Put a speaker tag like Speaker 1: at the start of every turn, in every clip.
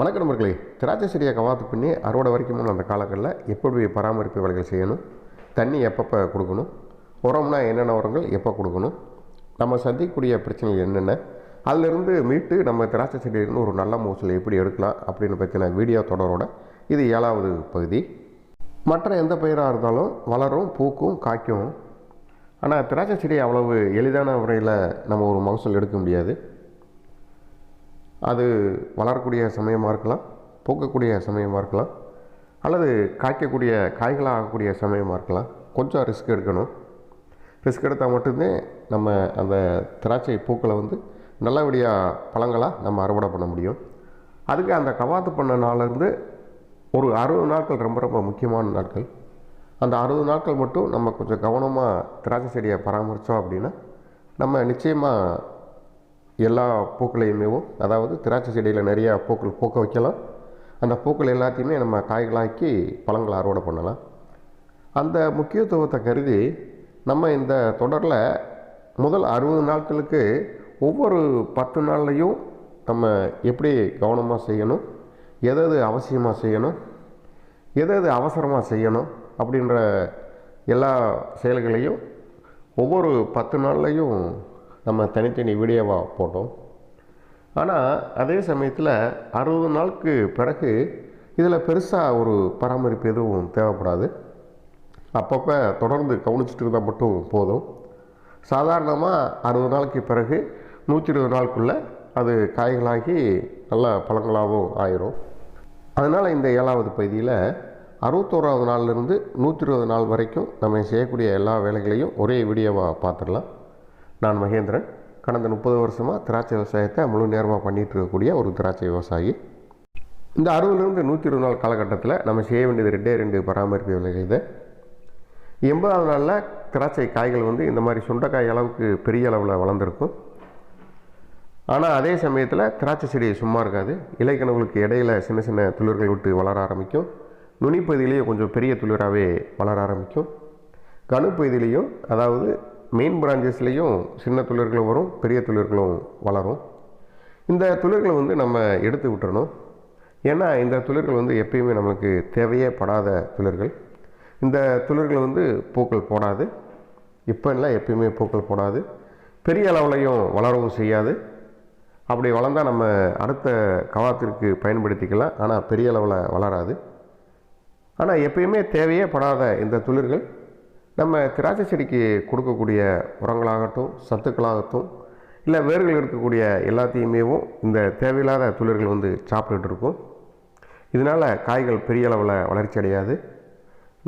Speaker 1: வணக்க நண்பர்களே. திராட்சை செடியை கவாத்து பண்ணி அறுவடை வரைக்கும் அந்த காலங்களில் எப்படி பராமரிப்பு வேலைகள் செய்யணும். தண்ணி எப்பப்போ கொடுக்கணும்? உரம்னா என்னென்ன உரங்கள் எப்போ கொடுக்கணும்? நம்ம சந்திக்கக்கூடிய பிரச்சனைகள் என்னென்ன? அதிலிருந்து மீட்டு நம்ம திராட்சை செடியிலிருந்து ஒரு நல்ல மோசல் எப்படி எடுக்கலாம் அப்படின்னு பற்றின வீடியோ தொடரோட இது ஏழாவது பகுதி. மற்ற எந்த பயிராக இருந்தாலும் வளரும் பூக்கும் காய்க்கும். ஆனால் திராட்சை செடி அவ்வளவு எளிதான முறையில் நம்ம ஒரு மகசூல் எடுக்க முடியாது. அது வளரக்கூடிய சமயமாக இருக்கலாம் பூக்கக்கூடிய சமயமாக இருக்கலாம் அல்லது காய்க்கக்கூடிய காய்களாக ஆகக்கூடிய சமயமாக இருக்கலாம். கொஞ்சம் ரிஸ்க் எடுக்கணும். ரிஸ்க் எடுத்தால் மட்டும்தான் நம்ம அந்த திராட்சை பூக்களை வந்து நல்லபடியாக பழங்களாக நம்ம அறுவடை பண்ண முடியும். அதுக்கு அந்த கவாத்து பண்ண நாள்லேருந்து ஒரு அறுபது நாட்கள் ரொம்ப ரொம்ப முக்கியமான நாட்கள். அந்த அறுபது நாட்கள் மட்டும் நம்ம கொஞ்சம் கவனமாக திராட்சை செடியை பராமரித்தோம் அப்படின்னா நம்ம நிச்சயமாக எல்லா பூக்களையுமேவும் அதாவது திராட்சை செடியில் நிறையா பூக்கள் பூக்க வைக்கலாம். அந்த பூக்கள் எல்லாத்தையுமே நம்ம காய்களாக்கி பழங்களை அறுவடை பண்ணலாம். அந்த முக்கியத்துவத்தை கருதி நம்ம இந்த தொடரில் முதல் அறுபது நாட்களுக்கு ஒவ்வொரு பத்து நாள்லையும் நம்ம எப்படி கவனமாக செய்யணும்? எது எது அவசியமாக செய்யணும்? எது எது அவசரமாக செய்யணும்? அப்படின்ற எல்லா செயல்களையும் ஒவ்வொரு பத்து நாள்லையும் நம்ம தனித்தனி வீடியோவாக போட்டோம். ஆனால் அதே சமயத்தில் அறுபது நாளுக்கு பிறகு இதில் பெருசாக ஒரு பராமரிப்பு எதுவும் தேவைப்படாது. அப்பப்போ தொடர்ந்து கவனிச்சுட்டு இருந்தால் மட்டும் போதும். சாதாரணமாக அறுபது நாளுக்கு பிறகு நூற்றி இருபது நாளுக்குள்ளே அது காய்களாகி நல்லா பழங்களாகவும் ஆயிரும். அதனால் இந்த ஏழாவது பகுதியில் அறுபத்தோராவது நாள்லேருந்து நூற்றி இருபது நாள் வரைக்கும் நம்ம செய்யக்கூடிய எல்லா வேலைகளையும் ஒரே வீடியோவாக பார்த்துடலாம் நான் மகேந்திரன். கடந்த முப்பது வருஷமாக திராட்சை விவசாயத்தை முழு நேரமாக பண்ணிகிட்டு இருக்கக்கூடிய ஒரு திராட்சை விவசாயி. இந்த அறுபதுலேருந்து நூற்றி இருபது நாள் காலகட்டத்தில் நம்ம செய்ய வேண்டியது ரெண்டே ரெண்டு பராமரிப்பு வேலைகள் இது. எண்பதாவது நாளில் திராட்சை காய்கள் வந்து இந்த மாதிரி சுண்டைக்காய் அளவுக்கு பெரிய அளவில் வளர்ந்துருக்கும். ஆனால் அதே சமயத்தில் திராட்சை செடி சும்மா இருக்காது. இலைக்கணவுகளுக்கு இடையில சின்ன சின்ன துளிர்கள் விட்டு வளர ஆரம்பிக்கும். நுனிப்பகுதியிலேயே கொஞ்சம் பெரிய துளிராகவே வளர ஆரம்பிக்கும். கணுப்பகுதியிலையும் அதாவது மெயின் பிரான்ச்சஸ்லேயும் சின்ன துளிர்களும் வரும் பெரிய துளிர்களும் வளரும். இந்த துளிர்களை வந்து நம்ம எடுத்து விட்டுறணும். ஏன்னா இந்த துளிர்கள் வந்து எப்பயுமே நம்மளுக்கு தேவையே படாத துளிர்கள் இந்த துளிர்கள் வந்து பூக்கள் போடாது. இப்போ இல்லை எப்பயுமே பூக்கள் போடாது. பெரிய அளவுலையும் வளரவும் செய்யாது. அப்படி வளர்ந்தால் நம்ம அடுத்த கவாத்திற்கு பயன்படுத்திக்கலாம். ஆனால் பெரிய அளவில் வளராது. ஆனால் எப்பயுமே தேவையே படாத இந்த துளிர்கள் நம்ம திராட்சை செடிக்கு கொடுக்கக்கூடிய உரங்களாகட்டும் சத்துக்களாகட்டும் இல்லை வேர்கள் இருக்கக்கூடிய எல்லாத்தையுமேவும் இந்த தேவையில்லாத துளிர்கள் வந்து சாப்பிட்டுட்டு இருக்கும். இதனால் காய்கள் பெரிய அளவில் வளர்ச்சி அடையாது.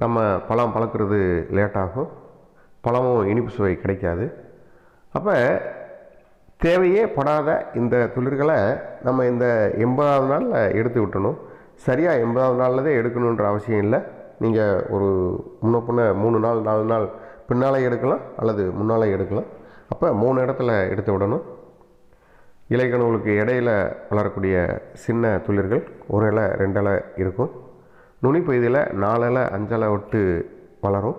Speaker 1: நம்ம பழம் பழக்கிறது லேட்டாகும் பழமும் இனிப்பு சுவை கிடைக்காது. அப்போ தேவையே படாத இந்த துளிர்களை நம்ம இந்த எண்பதாவது நாளில் எடுத்து விட்டணும். சரியாக எண்பதாவது நாளில் தான் எடுக்கணுன்ற அவசியம் இல்லை. நீங்கள் ஒரு முன்ன பின்ன மூணு நாள் நாலு நாள் பின்னாலே எடுக்கலாம் அல்லது முன்னாலே எடுக்கலாம். அப்போ மூணு இடத்துல எடுத்து விடணும் இலைக்கணுகளுக்கு இடையில வளரக்கூடிய சின்ன துளிர்கள் ஒரு இலை ரெண்டு இலை இருக்கும். நுனிப்பகுதியில் நாலு இலை அஞ்சலை விட்டு வளரும்.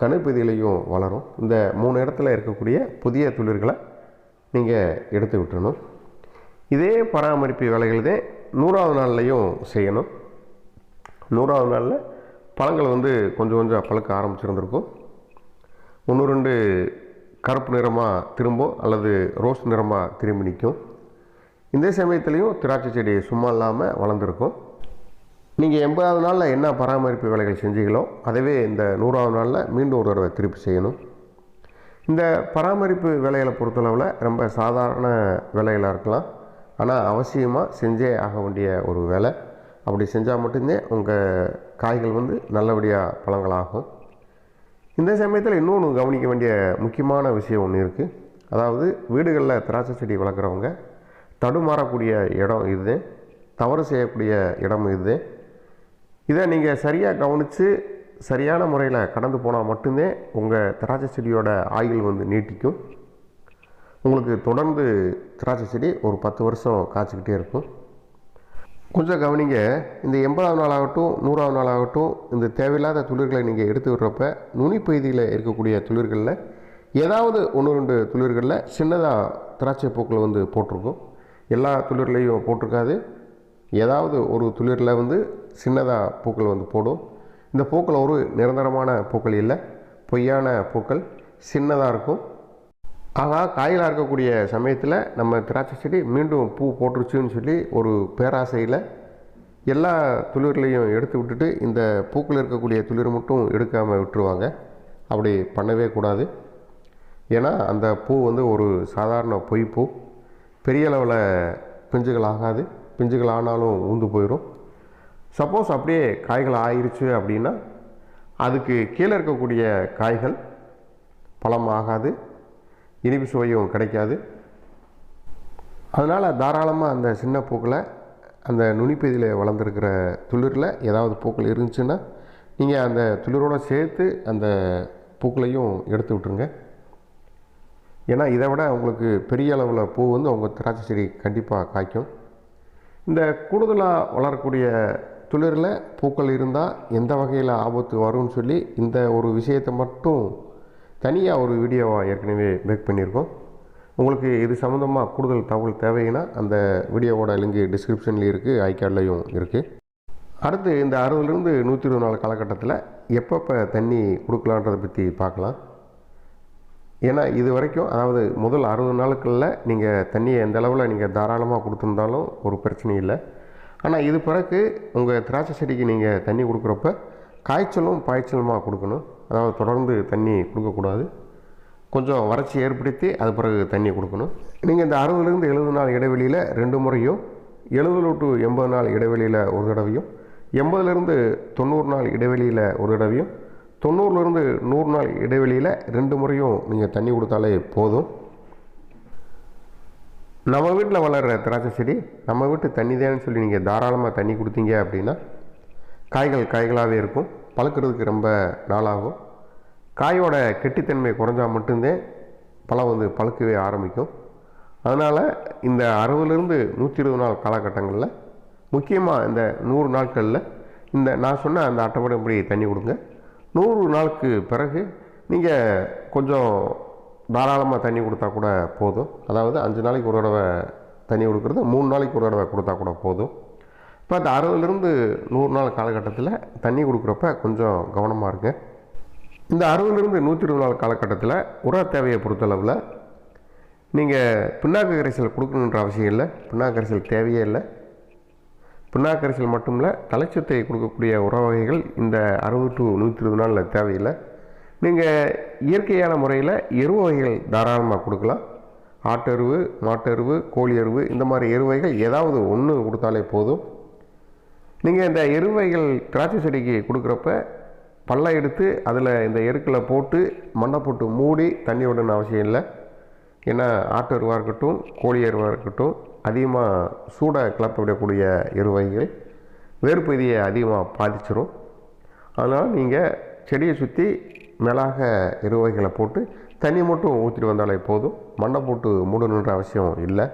Speaker 1: கணுப்பகுதியிலையும் வளரும். இந்த மூணு இடத்துல இருக்கக்கூடிய புதிய துளிர்களை நீங்கள் எடுத்து விட்டுணும் இதே பராமரிப்பு வேலைகள் தான் நூறாவது நாள்லையும் செய்யணும். நூறாவது நாளில் பழங்கள் வந்து கொஞ்சம் கொஞ்சம் பழுக்க ஆரம்பிச்சிருந்திருக்கும். ஒன்று ரெண்டு கருப்பு நிறமாக திரும்பும் அல்லது ரோஸ் நிறமாக திரும்பி நிற்கும். இந்த சமயத்துலேயும் திராட்சை செடி சும்மா இல்லாமல் வளர்ந்துருக்கும். நீங்கள் எண்பதாவது நாளில் என்ன பராமரிப்பு வேலைகள் செஞ்சீங்களோ அதவே இந்த நூறாவது நாளில் மீண்டும் ஒரு தடவை திருப்பி செய்யணும். இந்த பராமரிப்பு வேலைகளை பொறுத்தளவில் ரொம்ப சாதாரண வேலைகளாக இருக்கலாம். ஆனால் அவசியமாக செஞ்சே ஆக வேண்டிய ஒரு வேலை. அப்படி செஞ்சால் மட்டும்தான் உங்கள் காய்கள் வந்து நல்லபடியாக பழங்களாகும். இந்த சமயத்தில் இன்னொன்று கவனிக்க வேண்டிய முக்கியமான விஷயம் ஒன்று இருக்குது அதாவது வீடுகளில் திராட்சை செடி வளர்க்குறவங்க தடுமாறக்கூடிய இடம் இது. தவறு செய்யக்கூடிய இடம் இது. இதை நீங்கள் சரியாக கவனித்து சரியான முறையில் கடந்து போனால் மட்டுமே உங்கள் திராட்சை செடியோட ஆயுள் வந்து நீட்டிக்கும். உங்களுக்கு தொடர்ந்து திராட்சை செடி ஒரு பத்து வருஷம் காய்ச்சிக்கிட்டே இருக்கும். கொஞ்சம் கவனிங்க. இந்த எண்பதாவது நாள் ஆகட்டும் நூறாவது நாள் ஆகட்டும் இந்த தேவையில்லாத துளிர்களை நீங்கள் எடுத்து விடுறப்ப நுனி பகுதியில் இருக்கக்கூடிய துளிர்களில் ஏதாவது ஒன்று ரெண்டு துளிர்களில் சின்னதாக திராட்சை பூக்கள் வந்து போட்டிருக்கும். எல்லா துளிர்லையும் போட்டிருக்காது. ஏதாவது ஒரு துளிரில் வந்து சின்னதாக பூக்கள் வந்து போடும். இந்த பூக்கள் ஒரு நிரந்தரமான பூக்கள் இல்லை. பொய்யான பூக்கள் சின்னதாக இருக்கும். ஆகா காய்களாக இருக்கக்கூடிய சமயத்தில் நம்ம திராட்சை செடி மீண்டும் பூ போட்டுருச்சுன்னு சொல்லி ஒரு பேராசையில் எல்லா துளிர்களையும் எடுத்து விட்டுட்டு இந்த பூக்கள் இருக்கக்கூடிய துளிர் மட்டும் எடுக்காமல் விட்டுருவாங்க. அப்படி பண்ணவே கூடாது. ஏன்னா அந்த பூ வந்து ஒரு சாதாரண பொய் பூ. பெரிய அளவில் பிஞ்சுகள் ஆகாது. பிஞ்சுகள் ஆனாலும் ஊந்து போயிடும் சப்போஸ் அப்படியே காய்கள் ஆயிடுச்சு அப்படின்னா அதுக்கு கீழே இருக்கக்கூடிய காய்கள் பழம் ஆகாது. இனிப்பு சுவையும் கிடைக்காது. அதனால் தாராளமாக அந்த சின்ன பூக்களை அந்த நுனிப்பதியில் வளர்ந்துருக்கிற துளிரில் ஏதாவது பூக்கள் இருந்துச்சுன்னா நீங்கள் அந்த துளிரோடு சேர்த்து அந்த பூக்களையும் எடுத்து விட்டுருங்க. ஏன்னா இதை விட உங்களுக்கு பெரிய அளவில் பூ வந்து உங்கள் திராட்சை செடி கண்டிப்பாக காய்க்கும். இந்த கூடுதலாக வளரக்கூடிய துளிரில் பூக்கள் இருந்தால் எந்த வகையில் ஆபத்து வரும்னு சொல்லி இந்த ஒரு விஷயத்தை மட்டும் தனியாக ஒரு வீடியோவாக ஏற்கனவே மேக் பண்ணியிருக்கோம். உங்களுக்கு இது சம்மந்தமாக கூடுதல் தகவல் தேவைன்னா அந்த வீடியோவோட லிங்க் டிஸ்கிரிப்ஷன்லேயும் இருக்குது ஐகார்ட்லேயும் இருக்குது அடுத்து இந்த அறுபதுலேருந்து நூற்றி இருபது நாள் காலகட்டத்தில் எப்பப்போ தண்ணி கொடுக்கலான்றதை பற்றி பார்க்கலாம். ஏன்னா இது வரைக்கும் அதாவது முதல் அறுபது நாளுக்குள்ள நீங்கள் தண்ணியை எந்த அளவில் நீங்கள் தாராளமாக கொடுத்துருந்தாலும் ஒரு பிரச்சனையும் இல்லை. ஆனால் இது பிறகு உங்கள் திராட்சை செடிக்கு நீங்கள் தண்ணி கொடுக்குறப்ப காய்ச்சலும் பாய்ச்சலுமாக கொடுக்கணும். அதாவது தொடர்ந்து தண்ணி கொடுக்கக்கூடாது. கொஞ்சம் வறட்சி ஏற்படுத்தி அது பிறகு தண்ணி கொடுக்கணும். நீங்கள் இந்த அறுபதுலேருந்து எழுபது நாள் இடைவெளியில் ரெண்டு முறையும் எழுபது டு எண்பது நாள் இடைவெளியில் ஒரு தடவையும் எண்பதுலேருந்து தொண்ணூறு நாள் இடைவெளியில் ஒரு தடவையும் தொண்ணூறுலேருந்து நூறு நாள் இடைவெளியில் ரெண்டு முறையும் நீங்கள் தண்ணி கொடுத்தாலே போதும். நம்ம வீட்டில் வளர்கிற திராட்சை செடி நம்ம வீட்டு தண்ணி தேன்னு சொல்லி நீங்கள் தாராளமாக தண்ணி கொடுத்தீங்க அப்படின்னா காய்கள் காய்களாகவே இருக்கும். பழுக்கிறதுக்கு ரொம்ப நாளாகும். காயோட கெட்டித்தன்மை குறைஞ்சால் மட்டும்தான் பழம் வந்து பழுக்கவே ஆரம்பிக்கும். அதனால் இந்த அறுபதுலேருந்து நூற்றி இருபது நாள் காலகட்டங்களில் முக்கியமாக இந்த நூறு நாட்களில் இந்த நான் சொன்ன அந்த அட்டப்படைப்படி தண்ணி கொடுங்க. நூறு நாளுக்கு பிறகு நீங்கள் கொஞ்சம் தாராளமாக தண்ணி கொடுத்தா கூட போதும். அதாவது அஞ்சு நாளைக்கு ஒரு தடவை தண்ணி கொடுக்குறது மூணு நாளைக்கு ஒரு தடவை கொடுத்தா கூட போதும். இப்போ அந்த அறுபதுலேருந்து நூறு நாள் காலகட்டத்தில் தண்ணி கொடுக்குறப்ப கொஞ்சம் கவனமாக இருங்க. இந்த அறுபதுலேருந்து நூற்றி இருபது நாள் காலகட்டத்தில் உர தேவையை பொறுத்தளவில் நீங்கள் பின்னாக்கு கரைசல் கொடுக்கணுன்ற அவசியம் இல்லை. பின்னாக்கு கரைசல் தேவையே இல்லை. பின்னாக்கு கரைசல் மட்டும் இல்லை தலைச்சத்தை கொடுக்கக்கூடிய உர வகைகள் இந்த அறுபது டு நூற்றி இருபது நாளில் தேவையில்லை. நீங்கள் இயற்கையான முறையில் எரு வகைகள் தாராளமாக கொடுக்கலாம். ஆட்டெருவு மாட்டெருவு கோழி எருவு இந்த மாதிரி எருவைகள் ஏதாவது ஒன்று கொடுத்தாலே போதும். நீங்கள் இந்த எருவைகள் திராட்சை செடிக்கு கொடுக்குறப்ப பல்ல எடுத்து அதில் இந்த எருக்களை போட்டு மண்ணை போட்டு மூடி தண்ணி விடணும் அவசியம் இல்லை. ஏன்னா ஆட்டு எருவாக இருக்கட்டும் கோழி எருவாக இருக்கட்டும் அதிகமாக சூடை கிளப்ப விடக்கூடிய எருவைகள் வேர்பகுதியை அதிகமாக பாதிச்சிடும் அதனால் நீங்கள் செடியை சுற்றி மேலாக எருவைகளை போட்டு தண்ணி மட்டும் ஊற்றிட்டு வந்தாலே போதும். மண்ணை போட்டு மூடணுன்ற அவசியம் இல்லை.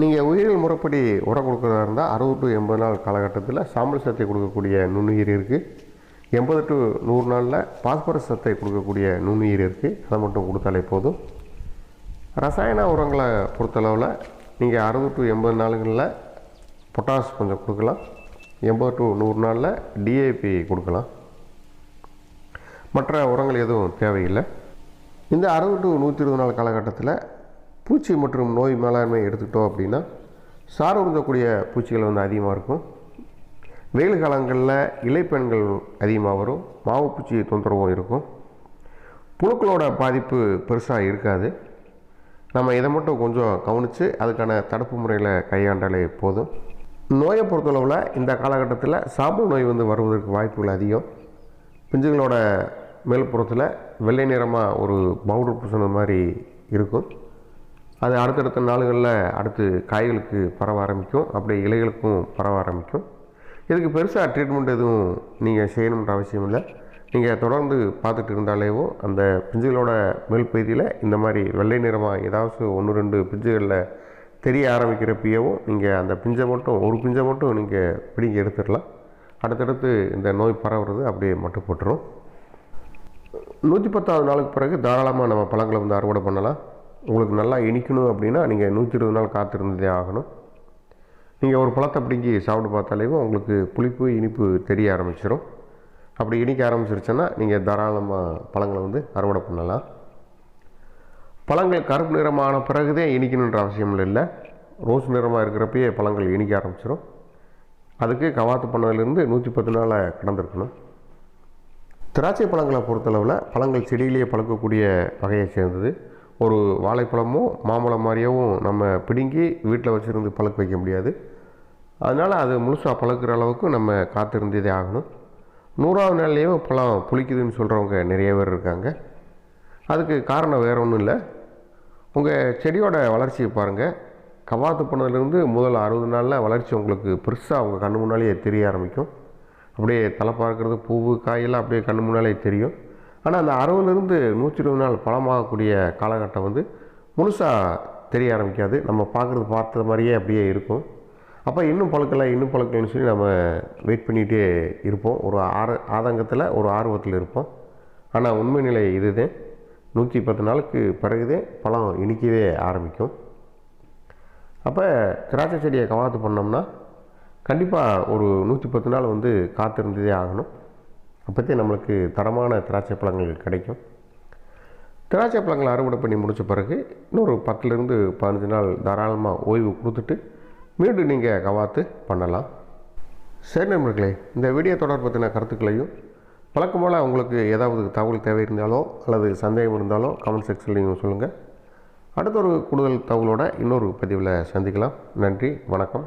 Speaker 1: நீங்கள் உயிரியல் முறைப்படி உரம் கொடுக்குறதா இருந்தால் அறுபது டு எண்பது நாள் காலகட்டத்தில் சாம்பல் சத்தை கொடுக்கக்கூடிய நுண்ணுயிர் இருக்குது எண்பது டு நூறு நாளில் பாஸ்பரஸ் சத்தை கொடுக்கக்கூடிய நுண்ணுயிர் இருக்குது அதை மட்டும் கொடுத்தாலே போதும். ரசாயன உரங்களை பொறுத்தளவில் நீங்கள் அறுபது டு எண்பது நாளுகளில் பொட்டாஸ் கொஞ்சம் கொடுக்கலாம். எண்பது டு நூறு நாளில் டிஏபி கொடுக்கலாம். மற்ற உரங்கள் எதுவும் தேவையில்லை. இந்த அறுபது டு நூற்றி இருபது நாள் காலகட்டத்தில் பூச்சி மற்றும் நோய் மேலாண்மை எடுத்துக்கிட்டோம் அப்படின்னா சார் உறிஞ்சக்கூடிய பூச்சிகள் வந்து அதிகமாக இருக்கும். வெயில் காலங்களில் இலைப்பெண்கள் அதிகமாக வரும். மாவு பூச்சி தொந்தரவும் இருக்கும். புழுக்களோட பாதிப்பு பெருசாக இருக்காது. நம்ம இதை மட்டும் கொஞ்சம் கவனித்து அதுக்கான தடுப்பு முறையில் கையாண்டாலே போதும். நோயை பொறுத்தளவில் இந்த காலகட்டத்தில் சாம்பல் நோய் வந்து வருவதற்கு வாய்ப்புகள் அதிகம். பிஞ்சுகளோட மேல்புறத்தில் வெள்ளை நிறமாக ஒரு பவுடர் பூசின மாதிரி இருக்கும். அது அடுத்தடுத்த நாளுகளில் அடுத்து காய்களுக்கு பரவ ஆரம்பிக்கும். அப்படியே இலைகளுக்கும் பரவ ஆரம்பிக்கும். இதுக்கு பெருசாக ட்ரீட்மெண்ட் எதுவும் நீங்கள் செய்யணுன்ற அவசியம் இல்லை. நீங்கள் தொடர்ந்து பார்த்துட்டு இருந்தாலேவோ அந்த பிஞ்சுகளோட மேல் பகுதியில் இந்த மாதிரி வெள்ளை நிறமாக ஏதாவது ஒன்று ரெண்டு பிஞ்சுகளில் தெரிய ஆரம்பிக்கிறப்பயவும் நீங்கள் அந்த பிஞ்சை மட்டும் ஒரு பிஞ்சை மட்டும் நீங்கள் பிடிங்கி எடுத்துடலாம். அடுத்தடுத்து இந்த நோய் பரவுறது அப்படியே மட்டும் போட்டுரும். நூற்றி பத்தாவது நாளுக்கு பிறகு தாராளமாக நம்ம பழங்களை வந்து அறுவடை பண்ணலாம். உங்களுக்கு நல்லா இனிக்கணும் அப்படின்னா நீங்கள் நூற்றி இருபது நாள் காத்திருந்ததே ஆகணும். நீங்கள் ஒரு பழத்தை பிடிங்கி சாப்பிட்டு பார்த்தாலேயும் உங்களுக்கு புளிப்பு இனிப்பு தெரிய ஆரம்பிச்சிடும் அப்படி இனிக்க ஆரம்பிச்சிருச்சுன்னா நீங்கள் தாராளமாக பழங்களை வந்து அறுவடை பண்ணலாம். பழங்கள் கருப்பு நிறமான பிறகுதே இனிக்கணுன்ற அவசியம் இல்லை. ரோஸ் நிறமாக இருக்கிறப்பயே பழங்கள் இனிக்க ஆரம்பிச்சிடும் அதுக்கு கவாத்து பண்ணதுலேருந்து நூற்றி பத்து நாளாக கடந்திருக்கணும். திராட்சை பழங்களை பொறுத்தளவில் பழங்கள் செடியிலேயே பழுக்கக்கூடிய வகையை சேர்ந்தது. ஒரு வாழைப்பழமோ மாம்பழம் மாதிரியாவும் நம்ம பிடுங்கி வீட்டில் வச்சுருந்து பழக்க வைக்க முடியாது. அதனால் அது முழுசாக பழக்கிற அளவுக்கு நம்ம காத்திருந்ததே ஆகணும். நூறாவது நாள்லேயே பழம் புளிக்குதுன்னு சொல்கிறவங்க நிறைய பேர் இருக்காங்க. அதுக்கு காரணம் வேறு ஒன்றும் இல்லை. உங்கள் செடியோட வளர்ச்சியை பாருங்கள் கவாத்து பண்ணதுலேருந்து முதல் அறுபது நாளில் வளர்ச்சி உங்களுக்கு பெருசாக அவங்க கண்ணு முன்னாலேயே தெரிய ஆரம்பிக்கும். அப்படியே தலை பார்க்குறது பூவு காயெல்லாம் அப்படியே கண்ணு முன்னாலே தெரியும். ஆனால் அந்த அறுபதுலேருந்து நூற்றி இருபது நாள் பழமாகக்கூடிய காலகட்டம் வந்து முழுசாக தெரிய ஆரம்பிக்காது. நம்ம பார்க்குறது பார்த்தது மாதிரியே அப்படியே இருக்கும். அப்போ இன்னும் பழுக்கலை இன்னும் பழுக்கலைன்னு சொல்லி நம்ம வெயிட் பண்ணிகிட்டே இருப்போம். ஒரு ஆறு ஆதங்கத்தில் ஒரு ஆர்வத்தில் இருப்போம். ஆனால் உண்மை நிலை இதுதான் நூற்றி பத்து நாளுக்கு பிறகுதே பழம் இனிக்கவே ஆரம்பிக்கும். அப்போ திராட்சை செடியை கவாத்து பண்ணோம்னா கண்டிப்பாக ஒரு நூற்றி பத்து நாள் வந்து காத்திருந்ததே ஆகணும். அப்போத்தே நம்மளுக்கு தரமான திராட்சை பழங்கள் கிடைக்கும். திராட்சை பழங்களை அறுவடை பண்ணி முடித்த பிறகு இன்னொரு பத்துலேருந்து பதினஞ்சு நாள் தாராளமாக ஓய்வு கொடுத்துட்டு மீண்டும் நீங்கள் கவாத்து பண்ணலாம். சரி நண்பர்களே இந்த வீடியோ தொடர் பற்றின கருத்துக்களையும் வழக்கம் போல் உங்களுக்கு ஏதாவது தகவல் தேவை இருந்தாலோ அல்லது சந்தேகம் இருந்தாலோ கமெண்ட் செக்ஷன்லையும் சொல்லுங்கள். அடுத்த ஒரு கூடுதல் தகவலோட இன்னொரு பதிவில் சந்திக்கலாம். நன்றி வணக்கம்.